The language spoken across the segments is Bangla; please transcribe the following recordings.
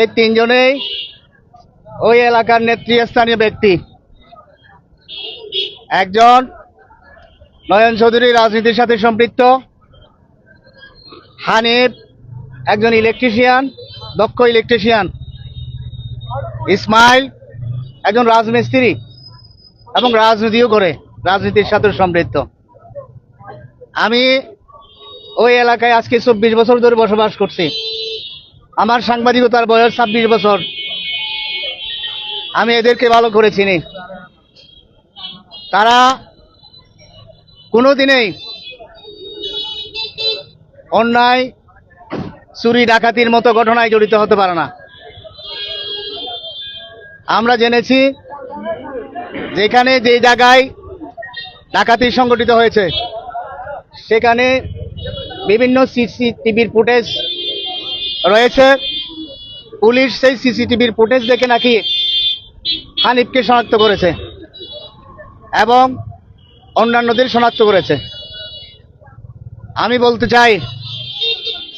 এই তিনজনেই ওই এলাকার নেতৃস্থানীয় ব্যক্তি। একজন নয়ন চৌধুরী, রাজনীতির সাথে সম্পৃক্ত। হানিফ, একজন ইলেকট্রিশিয়ান, দক্ষ ইলেকট্রিশিয়ান। ইসমাইল, একজন রাজমিস্ত্রি এবং রাজনীতিও করে, রাজনীতির সাথে সম্পৃক্ত। আমি ওই এলাকায় আজকে চব্বিশ বছর ধরে বসবাস করছি। আমার সাংবাদিকতার বয়স ছাব্বিশ বছর। আমি এদেরকে ভালো করে চিনি। তারা কোনোদিনেই অন্যায়, চুরি, ডাকাতির মতো ঘটনায় জড়িত হতে পারে না। আমরা জেনেছি যেখানে যে জায়গায় ডাকাতি সংগঠিত হয়েছে, সেখানে বিভিন্ন সিসিটিভির ফুটেজ রয়েছে। পুলিশ সেই সিসিটিভির ফুটেজ দেখে নাকি হানিফকে শনাক্ত করেছে এবং অন্যান্যদের শনাক্ত করেছে। আমি বলতে চাই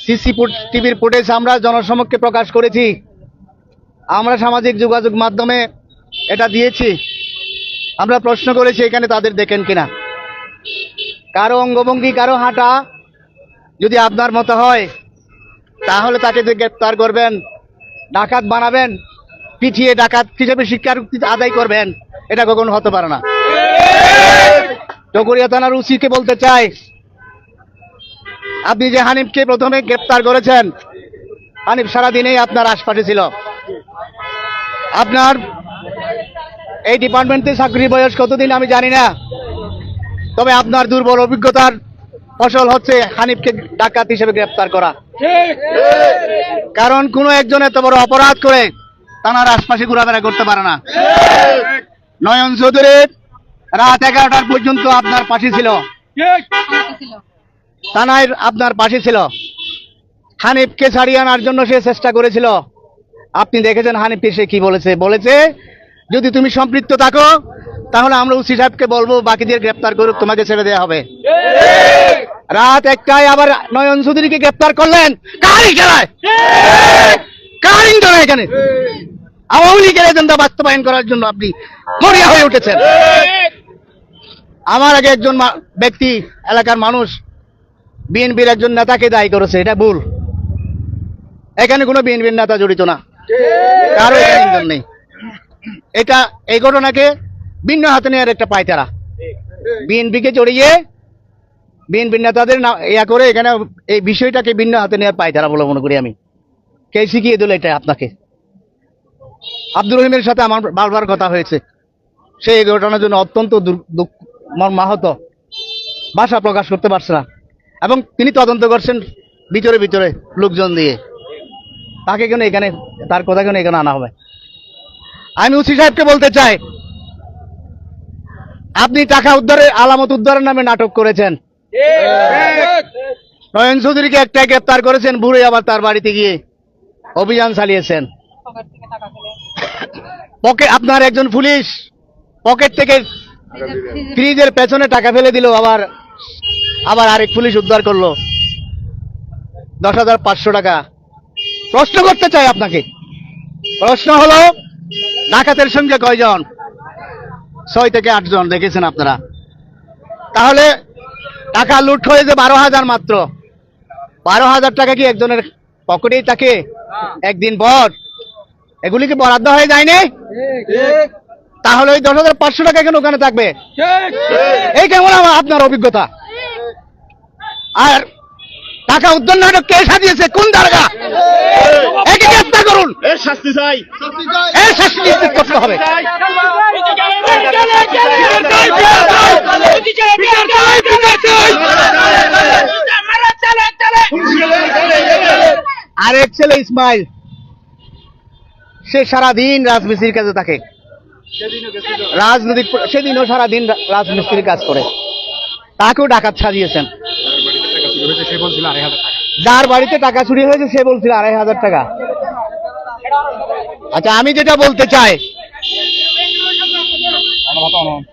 সিসি টিভির ফুটেজ আমরা জনসমক্ষে প্রকাশ করেছি। আমরা সামাজিক যোগাযোগ মাধ্যমে এটা দিয়েছি। আমরা প্রশ্ন করেছি, এখানে তাদের দেখেন কিনা। কারও অঙ্গভঙ্গি, কারও হাঁটা যদি আপনার মতো হয় তাহলে তাকে যে গ্রেপ্তার করবেন, ডাকাত বানাবেন পিছিয়ে ডাকাত হিসেবে শিক্ষার আদায় করবেন, এটা কখনো হতে পারে না। চকরিয়া থানার উচিকে বলতে চাই, আপনি যে হানিফকে প্রথমে গ্রেপ্তার করেছেন, হানিফ সারাদিনেই আপনার আশপাশে ছিল। আপনার এই ডিপার্টমেন্টে চাকরি বয়স কতদিন আমি জানি না, তবে আপনার দুর্বল অভিজ্ঞতার ফসল হচ্ছে হানিফকে ডাকাত হিসেবে গ্রেপ্তার করা। কারণ কোনো একজন এত বড় অপরাধ করে তানার আশপাশে ঘোরাফেরা করতে পারে না। নয়ন চৌধুরী রাত এগারোটার পর্যন্ত আপনার পাশে ছিল। থানায় আপনার পাশে ছিল। হানিফকে ছাড়িয়ে আনার জন্য সে চেষ্টা করেছিল। আপনি দেখেছেন হানিফকে সে কি বলেছে? বলেছে যদি তুমি সম্পৃক্ত থাকো, তাহলে আমরা উসি সাহেবকে বলব, বাকিদের গ্রেপ্তার করে তোমাকে ছেড়ে দেওয়া হবে। রাত একটায় আবার নয়ন চৌধুরীকে গ্রেপ্তার করলেন। খেলায় কার ইন্ধন এখানে? আওয়ামী লীগের এজেন্ডা বাস্তবায়ন করার জন্য আপনি মরিয়া হয়ে উঠেছেন। আমার আগে একজন ব্যক্তি, এলাকার মানুষ, বিএনপির একজন নেতাকে দায়ী করেছে, এটা ভুল। এখানে কোনো বিএনপির নেতা জড়িত না। কারও এখানে নেই। এটা, এই ঘটনাকে ভিন্ন হাতে নেওয়ার একটা পায়তারা। বিএনপিকে জড়িয়ে, বিএনপির নেতাদের ইয়া করে এখানে এই বিষয়টাকে ভিন্ন হাতে নেওয়ার পায়তারা বলে মনে করি আমি। কে শিখিয়ে দিল এটা আপনাকে? আব্দুর রহিমের সাথে আমার বারবার কথা হয়েছে। সে এই ঘটনার জন্য অত্যন্ত দুর- দুঃখ মাহত। ভাষা প্রকাশ করতে পারছে না। এবং তিনি তদন্ত করছেন ভিতরে ভিতরে লোকজন দিয়ে। তাকে কেন এখানে তার কথা কেন এখানে আনা হবে? আমি উসি সাহেবকে বলতে চাই, আপনি টাকা উদ্ধারের, আলামত উদ্ধারের নামে নাটক করেছেন। নয়ন চৌধুরীকে একটা গ্রেপ্তার করেছেন বুড়ে আবার তার বাড়িতে গিয়ে অভিযান চালিয়েছেন। পকে আপনার একজন পুলিশ পকেট থেকে ফ্রিজের পেছনে টাকা ফেলে দিল, আবার আবার আরেক পুলিশ উদ্ধার করল। দশ হাজার পাঁচশো টাকা। প্রশ্ন করতে চাই আপনাকে। প্রশ্ন হলো ডাকাতের সঙ্গে কয়জন? ছয় থেকে আটজন, দেখেছেন আপনারা। তাহলে টাকা লুট হয়েছে বারো হাজার মাত্র। বারো হাজার টাকা কি একজনের পকেটেই থাকে? একদিন পর। এগুলি কি বরাদ্দ হয়ে যায়নি? তাহলে ওই দশ হাজার পাঁচশো টাকা কেন ওখানে থাকবে। এই কেমন আপনার অভিজ্ঞতা? আর টাকা উদ্ধার নাটক কে সাজিয়েছে? কোন দারগা? এর শাস্তি চাই। এর শাস্তি নিশ্চিত করতে হবে। আরেক ছেলে ইসমাইল সে সারাদিন রাজমিস্ত্রির কাছে থাকে। রাজনৈতিক সেদিনও সারাদিন রাজমিস্ত্রির কাজ করে। তাকেও ডাকাত সাজিয়েছেন। যার বাড়িতে টাকা চুরি হয়েছে সে বলছিল আড়াই হাজার টাকা। আচ্ছা আমি যেটা বলতে চাই,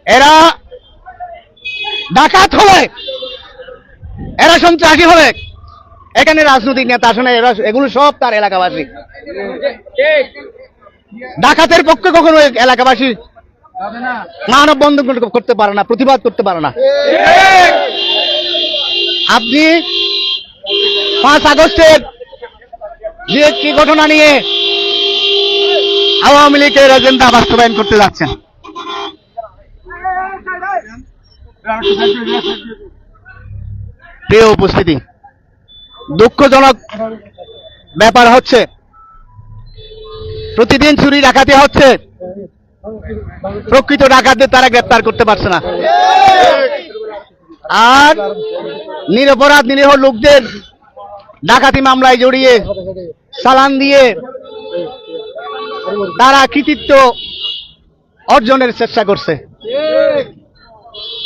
এরা ডাকাত হলে, এরা সন্ত্রাসী হলে, এখানে রাজনৈতিক নেতা আসে না, এরা- এগুলো সব তার এলাকাবাসী। ডাকাতের পক্ষে কখনো এলাকাবাসী মানব বন্ধন করতে পারে না, প্রতিবাদ করতে পারে না। আপনি পাঁচ আগস্টের যে একটি ঘটনা নিয়ে আওয়ামী লীগের এজেন্ডা বাস্তবায়ন করতে যাচ্ছেন। প্রিয় উপস্থিতি, দুঃখজনক ব্যাপার হচ্ছে, প্রতিদিন চুরি ডাকাতি হচ্ছে। প্রকৃত ডাকাতদের তারা গ্রেপ্তার করতে পারছে না। আর নিরপরাধ নিরীহ লোকদের ডাকাতি মামলায় জড়িয়ে, চালান দিয়ে তারা কৃতিত্ব অর্জনের চেষ্টা করছে।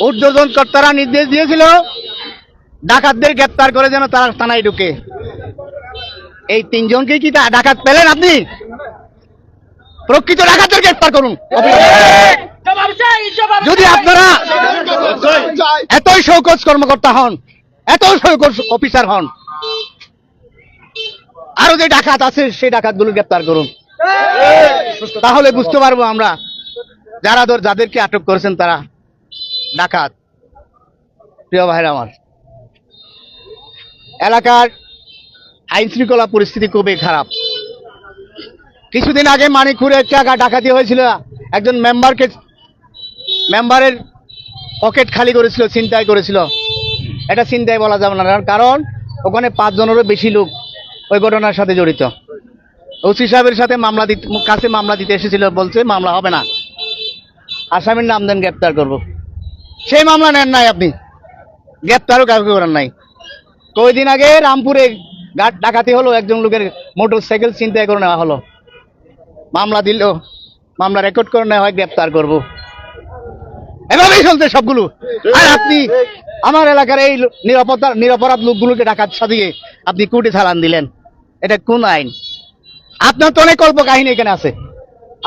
ঊর্ধ্বতন কর্তারা নির্দেশ দিয়েছিল, ডাকাতদের গ্রেপ্তার করে যেন তারা থানায় ঢুকে। এই তিনজনকে কি ডাকাত পেলেন আপনি? প্রকৃত ডাকাতদের গ্রেপ্তার করুন। যদি আপনারা এতই শৌকস কর্মকর্তা হন, এতই শৌকস অফিসার হন, আরও যে ডাকাত আছে, সেই ডাকাতগুলো গ্রেপ্তার করুন। তাহলে বুঝতে পারব আমরা। যারা ধর, যাদেরকে আটক করেছেন তারা ডাকাত। প্রিয় ভাইরা আমার, এলাকার আইন শৃঙ্খলা পরিস্থিতি খুবই খারাপ। কিছুদিন আগে মানিকপুরে টাকা ডাকাতি হয়েছিল। একজন মেম্বারকে মেম্বারের পকেট খালি করেছিল চিন্তায় করেছিল। এটা চিন্তায় বলা যাবে না কারণ ওখানে পাঁচজনেরও বেশি লোক ওই ঘটনার সাথে জড়িত। ওসি সাহেবের সাথে মামলা দিতে, কাছে মামলা দিতে এসেছিল, বলছে, মামলা হবে না। আসামির নাম দেন, গ্রেপ্তার করব। সেই মামলা নেন নাই আপনি। গ্রেপ্তারও কাউকে করেন নাই। কয়দিন আগে রামপুরে ডাকাতি হলো, একজন লোকের মোটর সাইকেল চিন্তায় করে নেওয়া হলো। মামলা দিল, মামলা রেকর্ড করে নেওয়া হয়, গ্রেপ্তার করব। এভাবেই চলছে সবগুলো। আর আপনি, আমার এলাকার এই নিরাপত্তা নিরাপরাধ লোকগুলোকে ডাকাত সাজিয়ে আপনি কুটে চালান দিলেন। এটা কোন আইন? আপনার তো অনেক কল্প কাহিনী এখানে আছে।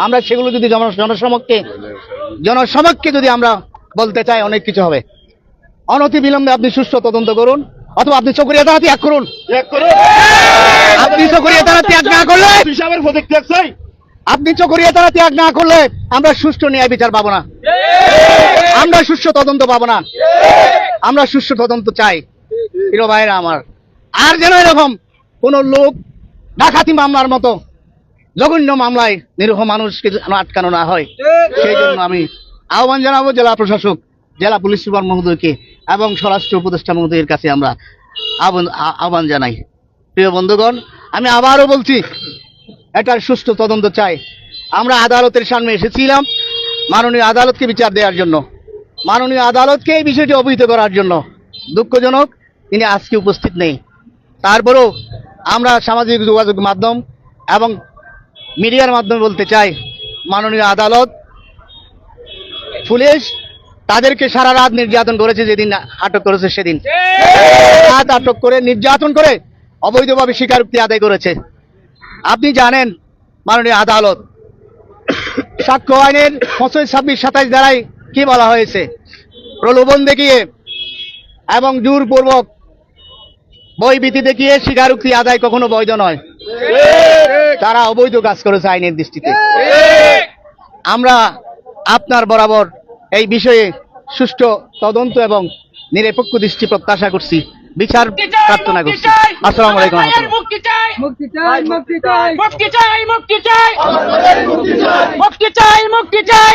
আমরা সেগুলো যদি জনসমক্ষে জনসমক্ষে যদি আমরা বলতে চাই অনেক কিছু হবে। অনতি বিলম্বে আপনি সুষ্ঠু তদন্ত করুন অথবা আপনি চকরিয়া তারা ত্যাগ করুন। আপনি চকরিয়া তারা ত্যাগ না করলে আপনি চকরিয়া তারা ত্যাগ না করলে আমরা সুষ্ঠু ন্যায় বিচার পাবো না। আমরা সুষ্ঠু তদন্ত পাবো না। আমরা সুষ্ঠু তদন্ত চাই। হিরো ভাইরা আমার আর যেন এরকম কোন লোক ডাকাতি মামলার মতো, জঘন্য মামলায় নিরীহ মানুষকে আটকানো না হয়। সেই জন্য আমি আহ্বান জানাব জেলা প্রশাসক, জেলা পুলিশ সুপার মহোদয়কে এবং স্বরাষ্ট্র উপদেষ্টা মহোদয়ের কাছে আমরা আহ্বান- আহ্বান জানাই। প্রিয় বন্ধুগণ, আমি আবারও বলছি এটার সুষ্ঠু তদন্ত চাই। আমরা আদালতের সামনে এসেছিলাম মাননীয় আদালতকে বিচার দেওয়ার জন্য। মাননীয় আদালতকে এই বিষয়টি অবহিত করার জন্য। দুঃখজনক, তিনি আজকে উপস্থিত নেই। তারপরেও আমরা সামাজিক যোগাযোগ মাধ্যম এবং মিডিয়ার মাধ্যমে বলতে চাই, মাননীয় আদালত, পুলিশ তাদেরকে সারা রাত নির্যাতন করেছে, যেদিন আটক করেছে সেদিন। রাত আটক করে, নির্যাতন করে অবৈধভাবে স্বীকারোক্তি আদায় করেছে। আপনি জানেন, মাননীয় আদালত, সাক্ষ্য আইনের ছশো ছাব্বিশ, সাতাশ দ্বারাই কি বলা হয়েছে? প্রলোভন দেখিয়ে এবং জোরপূর্বক বইভীতি দেখিয়ে স্বীকারোক্তি আদায় কখনো বৈধ নয়। তারা অবৈধ কাজ করেছে আইনের দৃষ্টিতে। আমরা আপনার বরাবর এই বিষয়ে সুষ্ঠু তদন্ত এবং নিরপেক্ষ দৃষ্টি প্রত্যাশা করছি। বিচার প্রার্থনা করছি। আসসালামু আলাইকুম। মুক্তি চাই। মুক্তি চাই। মুক্তি চাই মুক্তি চাই।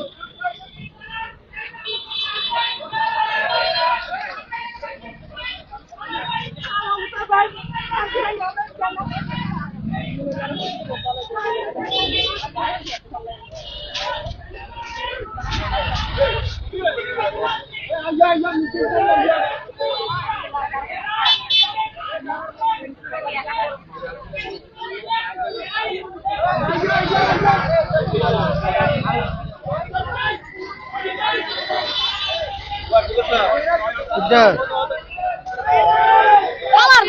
আমার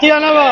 কি আনাবো